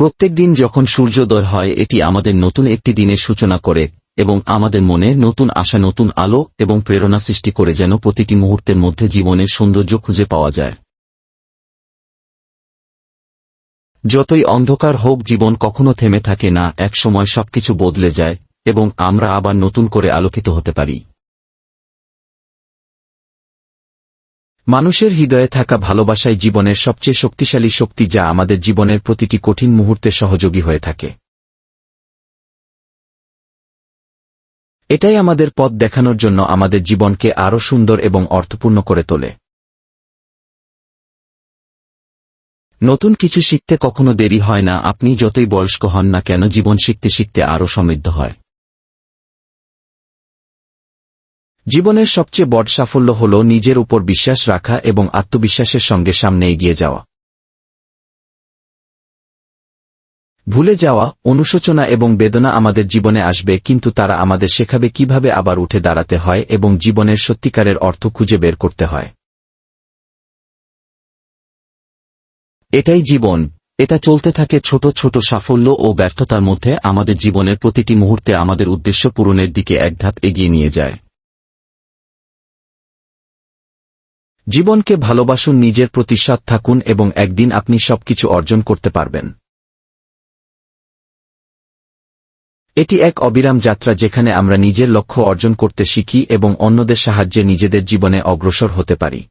প্রত্যেক দিন যখন সূর্যোদয় হয়, এটি আমাদের নতুন একটি দিনের সূচনা করে এবং আমাদের মনে নতুন আশা, নতুন আলো এবং প্রেরণা সৃষ্টি করে যেন প্রতিটি মুহূর্তের মধ্যে জীবনের সৌন্দর্য খুঁজে পাওয়া যায়। যতই অন্ধকার হোক, জীবন কখনো থেমে থাকে না এক সময় সবকিছু বদলে যায় এবং আমরা আবার নতুন করে আলোকিত হতে পারি। মানুষের হৃদয়ে থাকা ভালোবাসাই জীবনের সবচেয়ে শক্তিশালী শক্তি যা আমাদের জীবনের প্রতিটি কঠিন মুহূর্তে সহযোগী হয়ে থাকে। এটাই আমাদের পথ দেখানোর জন্য আমাদের জীবনকে আরও সুন্দর এবং অর্থপূর্ণ করে তোলে। নতুন কিছু শিখতে কখনো দেরি হয় না, আপনি যতই বয়স্ক হন না কেন, জীবন শিখতে শিখতে আরও সমৃদ্ধ হয়। জীবনের সবচেয়ে বড় সাফল্য হল নিজের উপর বিশ্বাস রাখা এবং আত্মবিশ্বাসের সঙ্গে সামনে এগিয়ে যাওয়া। ভুলে যাওয়া, অনুশোচনা এবং বেদনা আমাদের জীবনে আসবে, কিন্তু তারা আমাদের শেখাবে কীভাবে আবার উঠে দাঁড়াতে হয় এবং জীবনের সত্যিকারের অর্থ খুঁজে বের করতে হয়। এটাই জীবন। এটা চলতে থাকে ছোট ছোট সাফল্য ও ব্যর্থতার মধ্যে আমাদের জীবনের প্রতিটি মুহূর্তে আমাদের উদ্দেশ্য পূরণের দিকে এক ধাপ এগিয়ে নিয়ে যায়। জীবনকে ভালোবাসুন, নিজের প্রতি থাকুন এবং একদিন আপনি সবকিছু অর্জন করতে পারবেন। এটি এক অবিরাম যাত্রা যেখানে আমরা নিজের লক্ষ্য অর্জন করতে শিখি এবং অন্যদের সাহায্যে নিজেদের জীবনে অগ্রসর হতে পারি।